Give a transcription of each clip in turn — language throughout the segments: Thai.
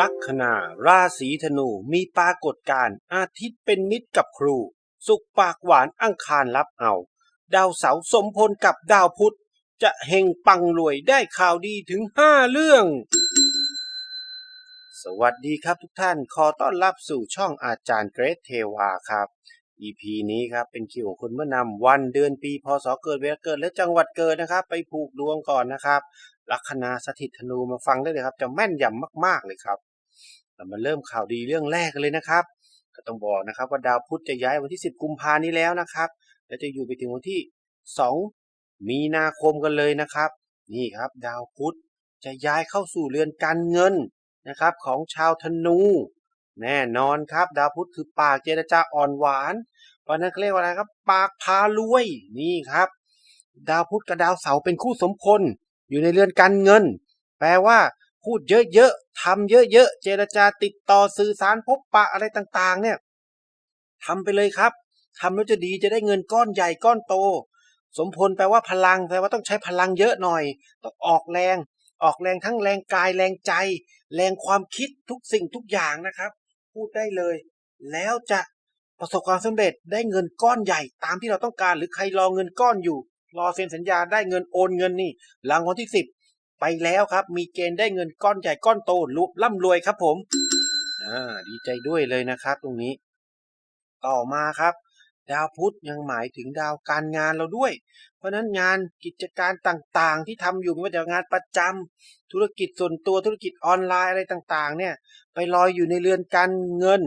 ลัคนาราศีธนูมีปรากฏการณ์อาทิตย์เป็นมิตรกับครู สุขปากหวานอังคารรับเอา ดาวเสาร์สมพลกับดาวพุธ จะเฮงปังรวยได้ข่าวดีถึงห้าเรื่อง สวัสดีครับทุกท่านขอต้อนรับสู่ช่องอาจารย์เกรทเทวาครับ EP นี้ครับเป็นคิวของคุณเมื่อนำวันเดือนปีพศเกิดเวลาเกิดและจังหวัดเกิดนะครับ ไปผูกดวงก่อนนะครับลัคนาสถิตธนูมาฟังได้เลยครับ จะแม่นยำมาก ๆ เลยครับ เรามาเริ่มข่าวดีเรื่องแรกกันเลยนะครับ ก็ต้องบอกนะครับว่าดาวพุธจะย้ายวันที่ 10 กุมภานี้แล้วนะครับ และจะอยู่ไปถึงวันที่ 2 มีนาคมกันเลยนะครับ นี่ครับ ดาวพุธจะย้ายเข้าสู่เรือนการเงินนะครับ ของชาวธนู แน่นอนครับ ดาวพุธคือปากเจรจาอ่อนหวานเพราะนั้นเขาเรียกว่าอะไรครับ ปากพารวยนี่ครับ ดาวพุธกับดาวเสาร์เป็นคู่สมพลอยู่ในเรือนการเงิน แปลว่า พูดเยอะๆทำเยอะๆเจรจาติดต่อสื่อสารพบปะอะไรต่างๆ เนี่ยทำไปเลยครับทำแล้วจะดีจะได้เงินก้อนใหญ่ก้อนโต สมพลแปลว่าพลังแปลว่าต้องใช้พลังเยอะหน่อย ต้องออกแรง ออกแรงทั้งแรงกายแรงใจ แรงความคิดทุกสิ่งทุกอย่างนะครับ พูดได้เลย แล้วจะประสบความสำเร็จได้เงินก้อนใหญ่ตามที่เราต้องการ หรือใครรอเงินก้อนอยู่ รอเซ็นสัญญาได้เงินโอนเงินนี่หลังวันที่สิบ ไปแล้วครับ มีเกณฑ์ได้เงินก้อนใหญ่ก้อนโตรุร่ำรวยครับผมอ่าดีใจด้วยเลยนะครับ ตรงนี้ ต่อมาครับ ดาวพุธยังหมายถึงดาวการงานเราด้วย เพราะฉะนั้นงานกิจการต่างๆ ที่ทำอยู่ไม่ว่าจะงานประจำธุรกิจส่วนตัวธุรกิจออนไลน์อะไรต่างๆ เนี่ย ไปลอยอยู่ในเรือนการเงิน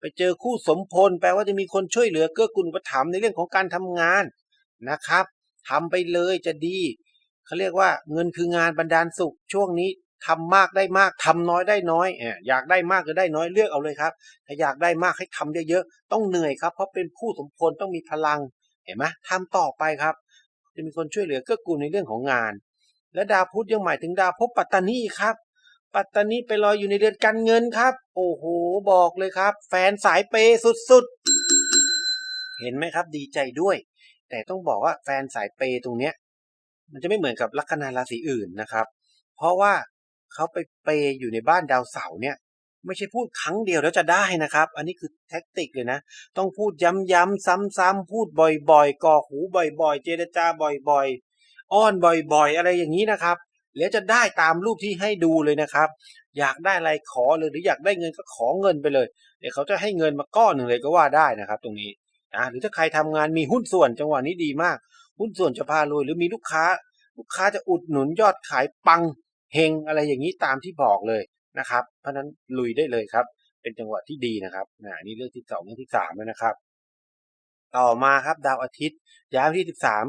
ไปเจอคู่สมพล แปลว่าจะมีคนช่วยเหลือเกื้อกูลอุปถัมในเรื่องของการทำงานนะครับทำไปเลยจะดี เขาเรียกว่าเงินคืองานบันดาลสุขช่วงนี้ทำมากได้มากทำน้อยได้น้อยเอยากได้มากหรือได้น้อยเลือกเอาเลยครับ ถ้าอยากได้มากให้ทำเยอะๆต้องเหนื่อยครับ เพราะเป็นผู้สมพลต้องมีพลังเห็นไหมทำต่อไปครับ จะมีคนช่วยเหลือเกื้อกูลในเรื่องของงาน และดาวพุธยังหมายถึงดาวภพปัตตานีครับ ปัตตานีไปลอยอยู่ในเดือนการเงินครับ โอ้โหบอกเลยครับ แฟนสายเปย์สุดๆ เห็นไหมครับดีใจด้วย แต่ต้องบอกว่าแฟนสายเปย์ตรงเนี้ย มันจะไม่เหมือนกับลัคนาราศีอื่นนะครับ เพราะว่าเขาไปเปยอยู่ในบ้านดาวเสาร์เนี่ย ไม่ใช่พูดครั้งเดียวแล้วจะได้นะครับ อันนี้คือแท็กติกเลยนะ ต้องพูดย้ำๆซ้ำๆพูดบ่อยๆก่อหูบ่อย ๆ เจรจาบ่อย ๆ อ้อนบ่อย ๆ อะไรอย่างนี้นะครับแล้วจะได้ตามรูปที่ให้ดูเลยนะครับ อยากได้อะไรขอเลยหรืออยากได้เงินก็ขอเงินไปเลย เดี๋ยวเขาจะให้เงินมาก้อนหนึ่งเลยก็ว่าได้นะครับ ตรงนี้นะหรือถ้าใครทำงานมีหุ้นส่วนจังหวะนี้ดีมาก หุ้นส่วนจะพารวยหรือมีลูกค้า ลูกค้าจะอุดหนุนยอดขายปังเฮงอะไรอย่างนี้ตามที่บอกเลยนะครับ เพราะนั้นลุยได้เลยครับ เป็นจังหวะที่ดีนะครับนะนี่เรื่องที่สองเรื่องที่สามแล้วนะครับ ต่อมาครับดาวอาทิตย์ย้ายที่สิบสาม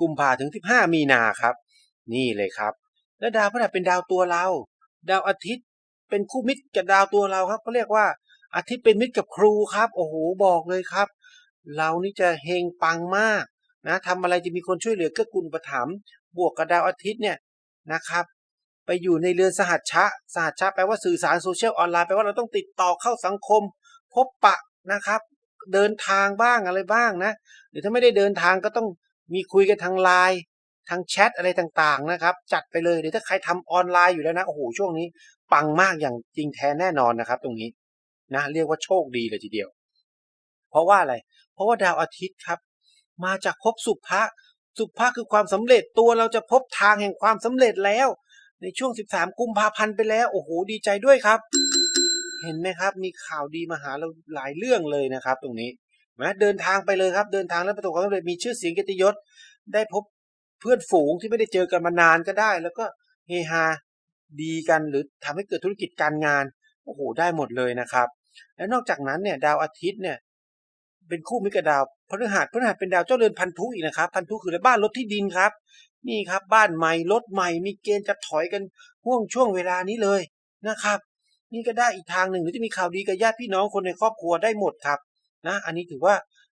กุมภาถึงสิบห้ามีนาครับ นี่เลยครับ และดาวพฤหัสเป็นดาวตัวเรา ดาวอาทิตย์เป็นคู่มิตรกับดาวตัวเราครับเขาเรียกว่าอาทิตย์เป็นมิตรกับครูครับ โอ้โหบอกเลยครับ เรานี่จะเฮงปังมาก นะทำอะไรจะมีคนช่วยเหลือเกื้อกูลประถมบวกกับดาวอาทิตย์เนี่ยนะครับไปอยู่ในเรือนสหัชชะ สหัชชะแปลว่าสื่อสารโซเชียลออนไลน์แปลว่าเราต้องติดต่อเข้าสังคม พบปะนะครับ เดินทางบ้างอะไรบ้างนะหรือถ้าไม่ได้เดินทางก็ต้องมีคุยกันทางไลน์ทางแชทอะไรต่างๆนะครับ จัดไปเลยหรือถ้าใครทำออนไลน์อยู่แล้วนะโอ้โหช่วงนี้ ปังมากอย่างจริงแท้แน่นอนนะครับ ตรงนี้นะเรียกว่าโชคดีเลยทีเดียว เพราะว่าอะไร เพราะว่าดาวอาทิตย์ครับ มาจากภพสุภะสุภะคือความสำเร็จตัวเราจะพบทางแห่งความสำเร็จแล้ว ในช่วง 13 กุมภาพันธ์ไปแล้วโอ้โหดีใจด้วยครับ เห็นไหมครับ มีข่าวดีมาหาเราหลายเรื่องเลยนะครับ ตรงนี้นะเดินทางไปเลยครับ เดินทางแล้วประสบความสำเร็จมีชื่อเสียงเกียรติยศ ได้พบเพื่อนฝูงที่ไม่ได้เจอกันมานานก็ได้ แล้วก็เฮฮาดีกันหรือทำให้เกิดธุรกิจการงานโอ้โหได้หมดเลยนะครับ และนอกจากนั้นเนี่ยดาวอาทิตย์เนี่ย เป็นคู่มิตรกับดาวพฤหัสพฤหัสเป็นดาวเจ้าเรือนพันธุอีกนะครับ พันธุคืออะไรบ้านรถที่ดินครับ นี่ครับบ้านใหม่รถใหม่มีเกณฑ์จะถอยกันห่วงช่วงเวลานี้เลยนะครับ นี่ก็ได้อีกทางหนึ่งหรือจะมีข่าวดีกับญาติพี่น้องคนในครอบครัวได้หมดครับนะอันนี้ถือว่า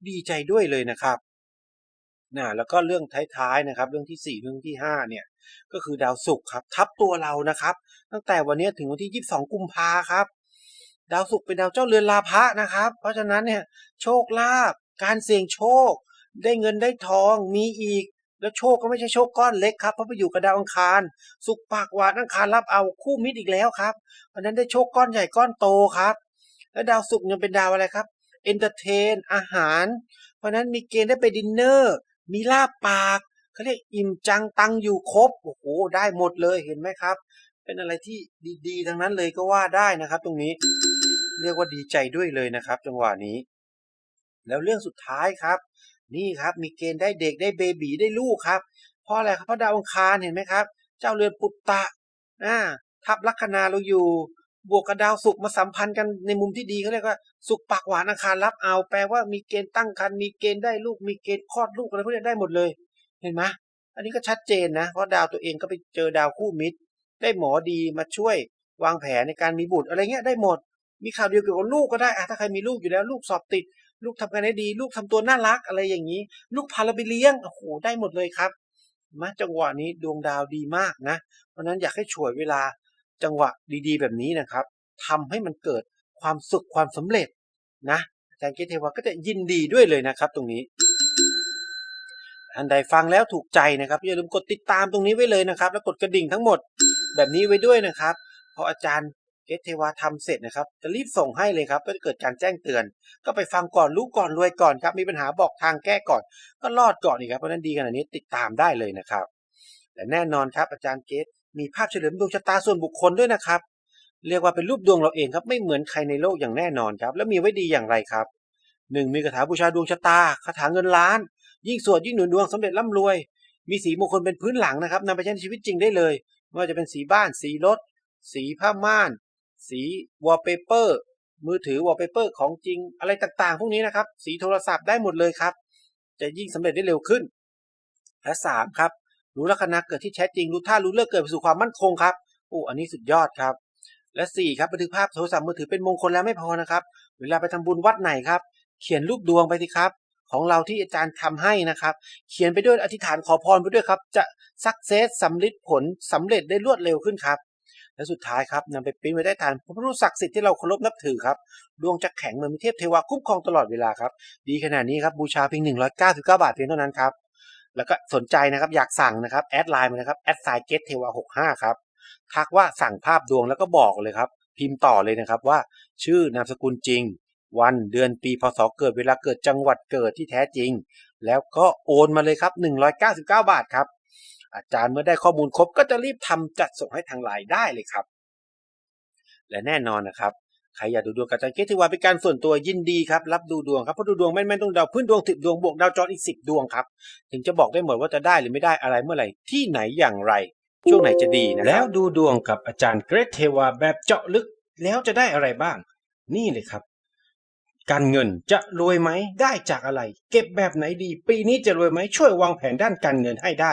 ดีใจด้วยเลยนะครับนะแล้วก็เรื่องท้ายๆนะครับ เรื่องที่ 4 เรื่องที่ 5 เนี่ย ก็คือดาวศุกร์ครับ ทับตัวเรานะครับ ตั้งแต่วันนี้ถึงวันที่ 22 กุมภาครับ ดาวศุกร์เป็นดาวเจ้าเรือนลาภะนะครับ เพราะฉะนั้นเนี่ยโชคลาภการเสี่ยงโชค ได้เงินได้ทองมีอีก แล้วโชคก็ไม่ใช่โชคก้อนเล็กครับเพราะไปอยู่กับดาวอังคาร สุกปากหวานอังคารรับเอาคู่มิตรอีกแล้วครับ เพราะฉะนั้นได้โชคก้อนใหญ่ก้อนโตครับ แล้วดาวศุกร์ยังเป็นดาวอะไรครับเอนเตอร์เทนอาหาร เพราะฉะนั้นมีเกณฑ์ได้ไปดินเนอร์มีลาบปากเขาเรียกอิ่มจังตังอยู่ครบโอ้โหได้หมดเลยเห็นไหมครับ เป็นอะไรที่ดีๆทั้งนั้นเลยก็ว่าได้นะครับ ตรงนี้ เรียกว่าดีใจด้วยเลยนะครับ จังหวะนี้ แล้วเรื่องสุดท้ายครับ นี่ครับมีเกณฑ์ได้เด็กได้เบบีได้ลูกครับ เพราะอะไรครับเพราะดาวอังคารเห็นไหมครับ เจ้าเรือนปุตตะอ่าทับลัคนาเราอยู่ บวกกับดาวศุกร์มาสัมพันธ์กันในมุมที่ดีเขาเรียกว่าศุกร์ปากหวานอังคารรับเอาแปลว่ามีเกณฑ์ตั้งครรภ์มีเกณฑ์ได้ลูกมีเกณฑ์คลอดลูกอะไรพวกนี้ได้หมดเลย เห็นไหมอันนี้ก็ชัดเจนนะเพราะดาวตัวเองก็ไปเจอดาวคู่มิตร ได้หมอดีมาช่วยวางแผนในการมีบุตรอะไรเงี้ยได้หมด มีข่าวเดียวเกี่ยวกับลูกก็ได้อะถ้าใครมีลูกอยู่แล้วลูกสอบติด ลูกทำงานได้ดี ลูกทำตัวน่ารักอะไรอย่างนี้ ลูกพาเราไปเลี้ยงโอ้โหได้หมดเลยครับมาจังหวะนี้ดวงดาวดีมากนะเพราะนั้นอยากให้ฉวยเวลาจังหวะดีๆ แบบนี้นะครับทำให้มันเกิดความสุขความสำเร็จนะอาจารย์เกตเทวาก็จะยินดีด้วยเลยนะครับ ตรงนี้ท่านใดฟังแล้วถูกใจนะครับอย่าลืมกดติดตามตรงนี้ไว้เลยนะครับ แล้วกดกระดิ่งทั้งหมดแบบนี้ไว้ด้วยนะครับพออาจารย์ เกตเทวาทำเสร็จนะครับ จะรีบส่งให้เลยครับก็จะเกิดการแจ้งเตือน ก็ไปฟังก่อนรู้ก่อนรวยก่อนครับมีปัญหาบอกทางแก้ก่อน ก็รอดก่อนอีกครับเพราะนั้นดีขนาดนี้ติดตามได้เลยนะครับและแน่นอนครับอาจารย์เกตมีภาพเฉลิมดวงชะตาส่วนบุคคลด้วยนะครับ เรียกว่าเป็นรูปดวงเราเองครับไม่เหมือนใครในโลกอย่างแน่นอนครับ แล้วมีไว้ดีอย่างไรครับหนึ่งมีคาถาบูชาดวงชะตาคาถาเงินล้าน ยิ่งสวดยิ่งหนุนดวงสำเร็จร่ำรวย มีสีมงคลเป็นพื้นหลังนะครับนำไปใช้ในชีวิตจริงได้เลยไม่ว่าจะเป็นสีบ้าน สีรถ สีผ้าม่าน สีวอลเปเปอร์มือถือวอลเปเปอร์ของจริงอะไรต่างๆ พวกนี้นะครับ สีโทรศัพท์ได้หมดเลยครับ จะยิ่งสำเร็จได้เร็วขึ้น และสามครับรู้ลัคนาเกิดที่แท้จริงรู้ท่ารู้เลือกเกิดไปสู่ความมั่นคงครับโอ้อันนี้สุดยอดครับ และสี่ครับบันทึกภาพโทรศัพท์มือถือเป็นมงคลแล้วไม่พอนะครับ เวลาไปทำบุญวัดไหนครับ เขียนรูปดวงไปสิครับ ของเราที่อาจารย์ทำให้นะครับ เขียนไปด้วยอธิษฐานขอพรไปด้วยครับ จะสักเซสสำเร็จผลสำเร็จได้รวดเร็วขึ้นครับ และสุดท้ายครับนำไปปิ้นไว้ได้ทานพระพุทธศักดิ์สิทธิ์ที่เราเคารพนับถือครับดวงจะแข็งเหมือนมีเทพเทวาคุ้มครองตลอดเวลาครับดีขนาดนี้ครับบูชาเพียง199 บาทเพียงเท่านั้นครับแล้วก็สนใจนะครับอยากสั่งนะครับแอดไลน์มานะครับแอดไซเกตเทวา65ครับทักว่าสั่งภาพดวงแล้วก็บอกเลยครับ พิมพ์ต่อเลยนะครับว่า ชื่อนามสกุลจริง วันเดือนปีพศเกิดเวลาเกิดจังหวัดเกิดที่แท้จริง แล้วก็โอนมาเลยครับ 199 บาทครับ อาจารย์เมื่อได้ข้อมูลครบก็จะรีบทำจัดส่งให้ทางไลน์ได้เลยครับ และแน่นอนนะครับ ใครอยากดูดวงกับอาจารย์เกติวาเป็นการส่วนตัวยินดีครับรับดูดวงครับเพราะดูดวงไม่ไม่ต้องดาวพื้นดวงสิบดวงบวกดาวจรอีกสิบดวงครับ ถึงจะบอกได้หมดว่าจะได้หรือไม่ได้อะไรเมื่อไหร่ที่ไหนอย่างไร ช่วงไหนจะดีนะแล้วดูดวงกับอาจารย์เกรทเทวาแบบเจาะลึกแล้วจะได้อะไรบ้าง นี่เลยครับการเงินจะรวยไหมได้จากอะไร เก็บแบบไหนดี ปีนี้จะรวยไหมช่วยวางแผนด้านการเงินให้ได้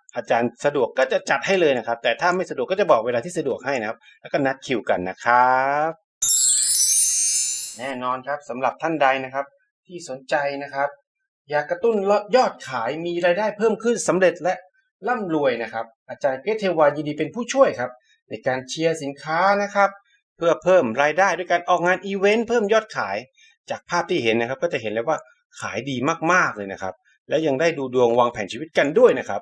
อาจารย์สะดวกก็จะจัดให้เลยนะครับ แต่ถ้าไม่สะดวกก็จะบอกเวลาที่สะดวกให้นะครับ แล้วก็นัดคิวกันนะครับ แน่นอนครับสำหรับท่านใดนะครับ ที่สนใจนะครับ อยากกระตุ้นยอดขายมีรายได้เพิ่มขึ้นสำเร็จและร่ำรวยนะครับ อาจารย์เกรทเทวายินดีเป็นผู้ช่วยครับ ในการเชียร์สินค้านะครับ เพื่อเพิ่มรายได้ด้วยการออกงานอีเวนต์เพิ่มยอดขาย จากภาพที่เห็นนะครับ ก็จะเห็นเลยว่าขายดีมากๆเลยนะครับ และยังได้ดูดวงวางแผนชีวิตกันด้วยนะครับ